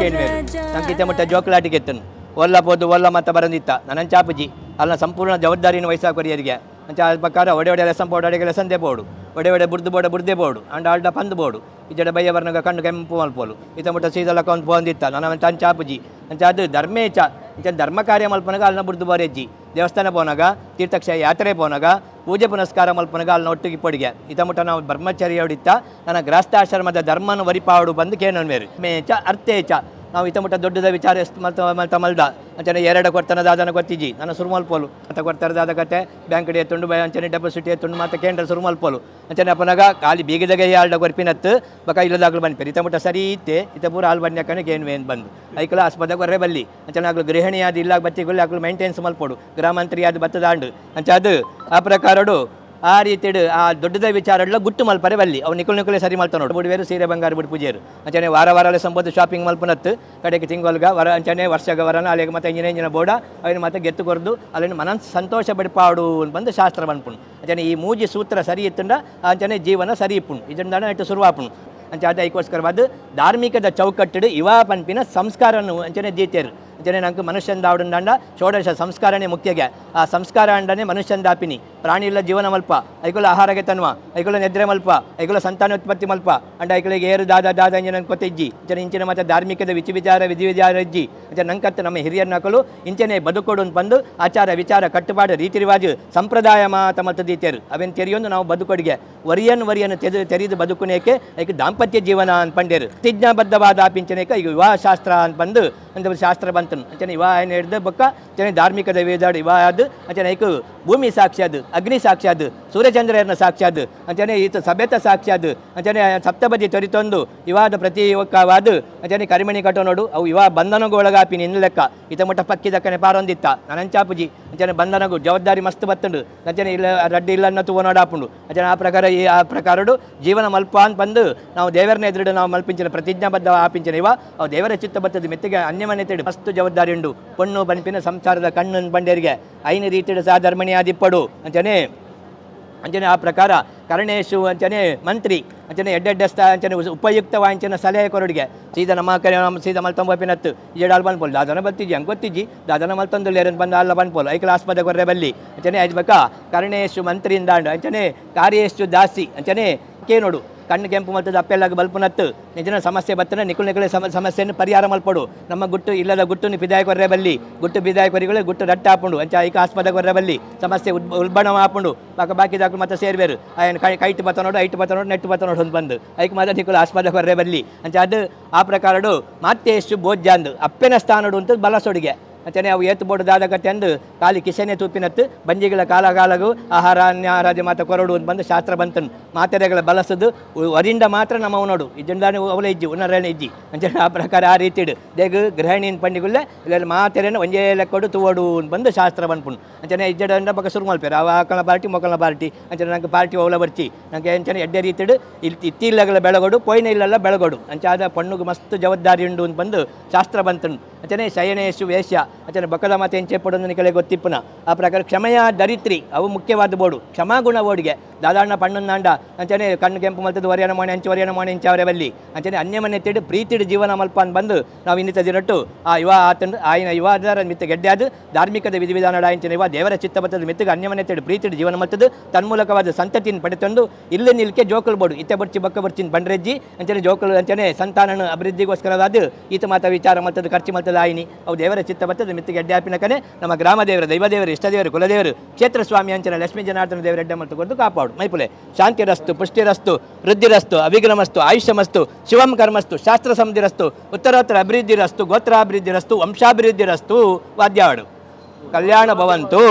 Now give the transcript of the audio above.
ಕೇಳಿ ನಂಗೆ ಇತ್ತ ಮುಟ್ಟ ಜೋಕಲಾಟಿಗೆ ಎತ್ತನು. ಒಲ್ಲ ಪೋದು, ಒಲ್ಲ ಮತ್ತ ಬರಂದಿತ್ತ. ನನ್ನ ಚಾಪುಜಿ. ಅಲ್ಲ ಸಂಪೂರ್ಣ ಜವಾಬ್ದಾರಿಯನ್ನು ವಹಿಸಾಕೊರಿಯರಿಗೆ ಅಂಚ ಅದ ಪ್ರಕಾರ ಒಡೆ ಒಡೆ ಲೆಸನ್ ಪೋಡು ಲೆಸನ್ ದೇ ಬೋಡು ಒಡೆ ಒಡೆ ಬುರ್ದು ಬೋಡ, ಬುರ್ದೆ ಬೋಡು, ಅಂಡ ಆಲ್ಡ ಪಂದು ಬೋಡು. ಇಜಡ ಬಯ್ಯ ಬರ್ನಗ ಕಣ್ಣು ಕೆಂಪು ಮಲ್ಪೋಲು ಇತ ಮುಟ್ಟ ಸೀದಲಕ್ಕ ಒಂದು ಪೋಂದಿತ್ತ. ನನ್ನ ತನ್ ಚಾಪುಜಿ ಅಂಚ ಅದು ಧರ್ಮೇಚ ಇಂಚ ಧರ್ಮ ಕಾರ್ಯ ಮಲ್ಪನಾಗ ಅಲ್ಲಿನ ಬುರ್ದು ಬೋರೆಜ್ಜಿ ದೇವಸ್ಥಾನ ಪೋನಾಗ ತೀರ್ಥಕ್ಷ ಯಾತ್ರೆ ಪೋನಾಗ, ಪೂಜೆ ಪುನಸ್ಕಾರ ಮಲ್ಪನಗ ಅಲ್ಲಿನ ಒಟ್ಟಿಗೆ ಪಡಿಗೆ. ಇತ ಮುಟ್ಟ ನಾವು ಬ್ರಹ್ಮಚರ್ಯ ಹೊಡಿತ ನನ್ನ ಗೃಹಸ್ಥಾಶ್ರಮದ ಧರ್ಮನ ವರಿಪಾಡು ಬಂದು ಚ ಮೇಚ ಅರ್ಥೇಚ ನಾವು ಇತ ಮುಟ್ಟ ದೊಡ್ಡದ ವಿಚಾರ ಎಷ್ಟು ಮಲ್ತ ಮಲ್ದ ಅಂಚನೆ ಎರಡು ಕೊರ್ತನ ದಾದನ ಗೊತ್ತಿಜ್ಜಿ ನನ್ನ ಸುರುಮಲ್ಪೋಲು ಅಂತ ಕೊಡ್ತಾರೆ ಅದ ಕತೆ. ಬ್ಯಾಂಕ್ ಡಿ ತುಂಡು ಅಂಚನೆ ಡೆಪಾಸಿಟ್ ತುಂಡು ಮತ್ತೆ ಕೇಂದ್ರ ಸುರುಮಲ್ಪೋಲು ಅಂಚನೆ ಅಪ್ಪನಾಗ ಖಾಲಿ ಬೀಗದಾಗ ಆಲ್ಡ ಗೊರ್ಪಿನತ್ತು ಬಕ ಇಲ್ಲದಾಗ್ಲು ಬಂದು ಇತ ಮುಟ್ಟ ಸರಿ ಇತ್ತೆ. ಇತ ಪೂರ ಹಾಲು ಬನ್ನಿ ಏನು ಏನು ಬಂದು. ಐಕಲ ಆಸ್ಪತ್ರೆ ಕೊರೆ ಬಲ್ಲಿ. ಅಂಚನೆ ಆಗ್ಲು ಗೃಹಿಣಿ ಆದ ಇಲ್ಲ ಬತ್ತಿಗಳು ಆಗ್ಲು ಮೇಂಟೆನ್ಸ್ ಮಲ್ಪೋಡು. ಗ್ರಾಮಾಂತರಿ ಅದು ಬತ್ತದಾಂಡು. ಅಂಚ ಅದು ಆ ಪ್ರಕಾರಡು ಆ ರೀತಿ ಆ ದೊಡ್ಡದ ವಿಚಾರಡ್ಲ ಗುಟ್ಟು ಮಲ್ಪರೆ ಬಲ್ಲಿ. ಅವು ನಿಕುಲ್ ನಿಕುಲೆ ಸರಿ ಮಲ್ತ ನೋಡು. ಬುಡಿವೇರು, ಸೀರೆ ಬಂಗಾರ, ಬಿಡು ಪೂಜೆರು. ಅಂಚನೆ ವಾರ ವಾರಲೆ ಸಂಬೋದು ಶಾಪಿಂಗ್ ಮಲ್ಪನತ್ತು. ಕಡೆಗೆ ತಿಂಗೊಲ್ಗ ವರ, ಅಂಚನೆ ವರ್ಷಗ, ವರನ, ಅಲ್ಲಿಗೆ ಮತ್ತೆ ಇಂಜಿನ ಬೋಡ, ಅವನು ಮತ್ತೆ ಗೆತ್ತು ಕೊರ್ದು ಮನಸ್ಸು ಸಂತೋಷ ಬಡಿಪಾಡು ಬಂದು ಶಾಸ್ತ್ರ ಬಂದ್ಪುಣ್. ಅಂಚನೆ ಈ ಮೂಜಿ ಸೂತ್ರ ಸರಿ ಇತ್ತುಂಡ ಅಂಚನೆ ಜೀವನ ಸರಿ ಇಪ್ಪುಣ್. ಇದರಿಂದ ಇಟ್ಟು ಶುರುವಾಪುಣ್ ಅಂಚ ಅದ ಐಕೋಸ್ಕರವಾದ ಧಾರ್ಮಿಕದ ಚೌಕಟ್ಟಡು ಇವಾ ಪನ್ಪಿನ ಸಂಸ್ಕಾರನು ಅಂಚನೆ ದೀತೇರು ಅಂಚನೆ ನಂಗೆ ಮನುಷ್ಯಂದ ಆವಡಂಡ ಷೋಡಶ ಸಂಸ್ಕಾರನೇ ಮುಖ್ಯಗೆ. ಆ ಸಂಸ್ಕಾರ ಅಂಡನೆ ಪ್ರಾಣಿ ಇಲ್ಲ ಜೀವನ ಮಲ್ಪ. ಐಗುಲ ಆಹಾರಗೆ ತನ್ವ. ಐಗುಲ ನಿದ್ರೆ ಮಲ್ಪ. ಐಗುಲ ಸಂತಾನೋತ್ಪತ್ತಿ ಮಲ್ಪ. ಅಂಡ ಐಗುಲಿಗೆ ಏರು ದಾದ ದಾದ ಇಂಜಿನ ಕೊತ್ತಿಜ್ಜಿ. ಜನ ಇಂಚಿನ ಮತ್ತೆ ಧಾರ್ಮಿಕದ ವಿಚಿ ವಿಚಾರ ವಿಧಿ ವಿಚಾರ ಇಜ್ಜಿ. ಅಂತ ನಮ್ಮ ಹಿರಿಯರ ನಕಲು ಇಂಚನೆ ಬದುಕೊಡು ಬಂದು ಆಚಾರ ವಿಚಾರ ಕಟ್ಟುಪಾಡು ರೀತಿ ರಿವಾಜು. ಸಂಪ್ರದಾಯ ಮಾತ ಮತ್ತು ದೀತಿಯರು ಅವೇನು ತೆರೆಯೊಂದು ನಾವು ಬದುಕೊಡಿಗೆ. ವರಿಯನ್ ವರಿಯನ್ನು ತೆರೆದು ತೆರೆದು ಬದುಕುನೇಕೆ. ಐಕ ದಾಂಪತ್ಯ ಜೀವನ ಅಂತ ಪಂಡೇರು. ಪ್ರತಿಜ್ಞಾಬದ್ಧವಾದ ಪಿಂಚನೇಕ ಈಗ ವಿವಾಹ ಶಾಸ್ತ್ರ ಅಂತ ಬಂದು. ಅಂತ ಶಾಸ್ತ್ರ ಬಂತನು ಅಂಚನೆ અને એવા ಬಕ್ಕ? નિર્દભક ಧಾರ್ಮಿಕದ ધાર્મિક દૈવેદાડ ಅದು ಅಂಚನೆ એક ಭೂಮಿ ಸಾಕ್ಷಾತ್ ಅಗ್ನಿ ಸಾಕ್ಷಾತ್ ಸೂರ್ಯಚಂದ್ರನ ಸಾಕ್ಷಾತ್ ಅಂಚನೆ ಈತ ಸಭ್ಯತ ಸಾಕ್ಷಾತ್ ಅಂಚನೆ ಸಪ್ತಪದಿ ತೊರಿತೊಂದು ಇವಾದ ಪ್ರತಿ ಇವಕ್ಕವಾದ ಅಂಚನೆ ಕರಿಮಣಿ ಕಟ್ಟೋನೋಡು ಅವು ಇವ ಬಂಧನಗೂ ಒಳಗಾಪಿ ನಿನ್ನ ಲೆಕ್ಕ. ಈತ ಮುಟ್ಟ ಪಕ್ಕಿ ದಕ್ಕನೆ ಪಾರೊಂದಿತ್ತ. ನನಂಚಾಪುಜಿ ಅಂಚನೆ ಬಂಧನಗೂ ಜವಾಬ್ದಾರಿ ಮಸ್ತ್ ಬತ್ತುಂಡು. ಅಂಚನೆ ಇಲ್ಲ, ರಡ್ಡಿ ಇಲ್ಲನ್ನ ತೂವನೋಡಾಪುಂಡು ಅಂಚನೆ ಆ ಪ್ರಕಾರ ಈ, ಆ ಪ್ರಕಾರಡು ಜೀವನ ಮಲ್ಪ ಅಂತ ಬಂದು ನಾವು ದೇವರನ್ನ ಎದುರು ನಾವು ಮಲ್ಪಿಂಚಿನ ಪ್ರತಿಜ್ಞಾಬದ್ಧ ಆಪಿಂಚಿನ ಇವ. ಅವು ದೇವರ ಚಿತ್ತ ಬತ್ತದ ಮೆತ್ತಿಗೆ ಅನ್ಯಮನೆ ತಿಳಿ ಮಸ್ತ್ ಜವಾಬ್ದಾರಿ ಉಂಡು ಪೊಣ್ಣು ಬನ್ಪಿನ ಸಂಸಾರದ ಕಣ್ಣು ಬಂಡೇರಿಗೆ ಐನ ರೀತಿಯ ಸಾಧರ್ಮಣಿ ಆದಿಪ್ಪಡು. ಅಂಚನೆ ಅಂಚನೆ ಆ ಪ್ರಕಾರ ಕರ್ಣೇಶು, ಅಂಚನೆ ಮಂತ್ರಿ, ಅಂಚನೆ ಎಡ್ಡೆಡ್ಡ ಸ್ಥ ಅಂಚನೆ ಉಪಯುಕ್ತವಾಂಚನ ಉಪಯುಕ್ತ ವಾಂಚನ ಸಲಹೆ ಕೊರಡಿಗೆ. ಸೀದಾ ನಮ್ಮ ಕರೆ ನಮ್ಮ ಸೀದಾ ಮಲ್ತಂಬ ಪಿನತ್ತು ಏಡಾಲ್ ಬನ್ಪೋಲ್ ದಾದನ ಬತ್ತಿಜಿ ಹಂಗೆ ಗೊತ್ತಿಜ್ಜಿ? ದಾದನ ಮಲ್ತೊಂದು ಲೇರನ್ ಬಂದ ಅಲ್ಲ ಬನ್ಪೋಲ್ ಐಕಲ ಆಸ್ಪದ ಕೊರ್ರೆ ಬಲ್ಲಿ. ಅಂಚನೆ ಆಯ್ಬೇಕಾ ಕರ್ಣೇಶು ಮಂತ್ರಿಯಿಂದ ಅಂಚನೆ ಕಾರ್ಯೇಶು ದಾಸಿ. ಅಂಚನೆ ಕೇ ನೋಡು ಕಣ್ಣು ಕೆಂಪು ಮತ್ತು ದಪ್ಪೆಲ್ಲಾಗಿ ಬಲ್ಪುನತ್ತು ನಿಜನ ಸಮಸ್ಯೆ ಬತ್ತನ, ನಿಕುಲ್ ನಿಕುಳೆ ಸಮ, ಸಮಸ್ಯೆಯನ್ನು ಪರಿಹಾರ ಮಲ್ಪಡು. ನಮ್ಮ ಗುಟ್ಟು ಇಲ್ಲದ ಗುಟ್ಟು ಬಿದಾಯ ಕೊರ್ರೆ ಬಲ್ಲಿ. ಗುಟ್ಟು ಬಿದಾಯಕ ಕೊರಿಗಳು ಗುಟ್ಟು ರಟ್ಟ ಹಾಪುಂಡು ಅಂಚ ಐಕ ಆಸ್ಪತ್ರೆ ಕೊರ್ರೆ ಬಲ್ಲಿ. ಸಮಸ್ಯೆ ಉಲ್ಬಣ ಹಾಪುಂಡು ಬಾಕ ಬಾಕಿ ದಾಖಲು ಮತ್ತೆ ಸೇರ್ಬೇರು ಆಯನ್ ಕೈ, ಕೈಟ್ ಬತ್ತ ನೋಡು, ಐಟ್ ಬತ್ತ ನೋಡು, ನೆಟ್ ಬತ್ತ ನೋಡು ಒಂದು ಬಂದು. ಐಕ್ ಮಾತ್ರ ನಿಕುಲ್ ಆಸ್ಪತ್ರೆ ಕೊರ್ರೆ ಬಲ್ಲಿ. ಅಂಚ ಅದು ಆ ಪ್ರಕಾರಡು ಮತ್ತೆ ಎಷ್ಟು ಬೋಜ್ಜಾಂದು ಅಪ್ಪೆನ ಸ್ಥಾನಡು ಅಂತ ಬಲಸೊಡಿಗೆ. ಅಂಚನೆ ಅವು ಏತು ಬೋಡು ದಾದ ಕತೆ ಅಂದು ಕಾಲಿ ಕಿಸೆನೆ ತೂಪಿನತ್ತು, ಬಂಜಿಗಳ ಕಾಲ ಕಾಲಗೂ ಆಹಾರ ಅನ್ಯಾಹಾರಾದಿ ಮಾತ ಕೊರಡು ಅಂತ ಬಂದು ಶಾಸ್ತ್ರ ಬಂತನು ಮಾತೆರೆಗಳ ಬಳಸದು ವರಿಂದ ಮಾತ್ರ ನಮ್ಮ ನೋಡು. ಇದ್ದಿಂದಾನೆ ಅವಲ ಇಜ್ಜಿ ಉನ್ನರಣ ಇಜ್ಜಿ. ಅಂಚನೆ ಆ ಪ್ರಕಾರ ಆ ರೀತಿ ಇಡು. ದೇಗ ಗೃಹಿಣಿನ ಪಂಡಿಗುಲ್ಲೆ ಇಲ್ಲ ಮಾತೆರೆನ ಒಂಜೇ ಲೆಕ್ಕೊಡು ತುವಡು ಅಂತ ಬಂದು ಶಾಸ್ತ್ರ ಬಂದ್ಪುಣ್ ಅಂಚನೆ ಇಜ್ಜಡ ಬಕ ಶುರು ಮಲ್ಪೇರು ಅವ ಆಕಳ ಪಾರ್ಟಿ, ಮೊಕಲ ಪಾರ್ಟಿ. ಅಂಚನೆ ನಂಗೆ ಪಾರ್ಟಿ ಅವಲ ಬರ್ತಿ ನಂಗೆ ಅಂಚನೆ ಎಡ್ಡೆ ರೀತಿಡು ಇಲ್ಲಿ ಇತ್ತಿಲ್ಲಗಳ ಬೆಳಗೊಡು ಪೊಯ್ನ ಇಲ್ಲೆಲ್ಲ ಬೆಳಗೊಡು. ಅಂಚಾದ ಪಣ್ಣುಗೆ ಮಸ್ತ್ ಜವಾಬ್ದಾರಿ ಉಂಡು ಅಂತ ಬಂದು ಶಾಸ್ತ್ರ ಬಂತನು ಅಂಚನೆ ಶಯನೇಶು ವೇಷ್ಯ ಅಚನೆ ಬಕದ ಮಾತೆ ಎಂಚೆ ಪಡೋದು ನಿಕಲೆ ಗೊತ್ತಿಪ್ಪುನ. ಆ ಪ್ರಕಾರ ಕ್ಷಮೆಯ ದರಿತ್ರಿ, ಅವು ಮುಖ್ಯವಾದ ಬೋಡು ಕ್ಷಮಾಗುಣ ಓಡಿಗೆ ದಾದಾಣ್ಣ ಪಣ್ಣುಂದಾಂಡ ಅಂಚನೆ ಕಣ್ಣು ಕೆಂಪು ಮಲ್ತದ್ದು ವರಿಯನ ಮಾಡಿ ಅಂಚೆ ವರಿಯನ ಮಾಡಿ ಇಂಚವರೆ ಬಲ್ಲಿ ಅಂಚನೆ ಅನ್ಯಮನೆ ತಿಡು ಪ್ರೀತಿಡು ಜೀವನ ಅಂತ ಬಂದು ನಾವು ಇನ್ನಿತ ದಿನಟ್ಟು ಆ ಯುವ ಆತನ, ಆಯ್ನ ಯುವ ಅದರ ಮಿತ್ತ ಗೆಡ್ಡೆ ಅದು ಧಾರ್ಮಿಕದ ವಿಧಿವಿಧಾನ ಅಂಚನೆ ಯುವ ದೇವರ ಚಿತ್ತ ಬತ್ತದ ಮಿತ್ತಿಗೆ ಅನ್ಯಮನೆ ತಿಡು ಪ್ರೀತಿಡು ಜೀವನ ಮತ್ತದು ತನ್ಮೂಲಕವಾದ ಸಂತತಿನ ಪಡೆತಂದು ಇಲ್ಲೇ ನಿಲ್ಕೆ ಜೋಕಲ್ ಬೋಡು ಇತ್ತೆ ಬರ್ಚಿ ಬಕ್ಕ ಬರ್ಚಿನ ಬಂಡ್ರೆಜ್ಜಿ. ಅಂಚನೆ ಜೋಕಲ್, ಅಂಚನೆ ಸಂತಾನನ ಅಭಿವೃದ್ಧಿಗೋಸ್ಕರವಾದ ಈತ ಮಾತ ವಿಚಾರ ಮತ್ತದು ಖರ್ಚು ಮತ್ತದ ಆಯ್ನಿ ಅವು ದೇವರ ಚಿತ್ತ ಬತ್ತದ ಮಿತ್ತಿಗೆ ಅಡ್ಡೆ ಕನೆ. ನಮ್ಮ ಗ್ರಾಮ ದೇವರ, ದೈವ ದೇವರು, ಇಷ್ಟ ದೇವರು ಕುಲದೇವರು ಕ್ಷೇತ್ರ ಸ್ವಾಮಿ ಅಂಚನ ಲಕ್ಷ್ಮೀ ಜನಾರ್ದನ ದೇವರ ಅಡ್ಡ ಮತ್ತು ಕೊಡ್ದು ಕಾಪಾಡು. ಮೈಪುಲೆ, ಶಾಂತಿರಸ್ತು, ಪುಷ್ಟಿರಸ್ತು, ವೃದ್ಧಿರಸ್ತು ಅವಿಘ್ನಮಸ್ತು ಆಯುಷ್ಯಮಸ್ತು, ಶಿವಂ ಕರ್ಮಸ್ತು, ಶಾಸ್ತ್ರ ಸಮೃದ್ಧಿರಸ್ತು, ಉತ್ತರೋತ್ತರ ಅಭಿವೃದ್ಧಿರಸ್ತು ವಂಶಾಭಿವೃದ್ಧಿ ರಸ್ತು ವಾದ್ಯವಾಡು ಕಲ್ಯಾಣ ಭವಂತು.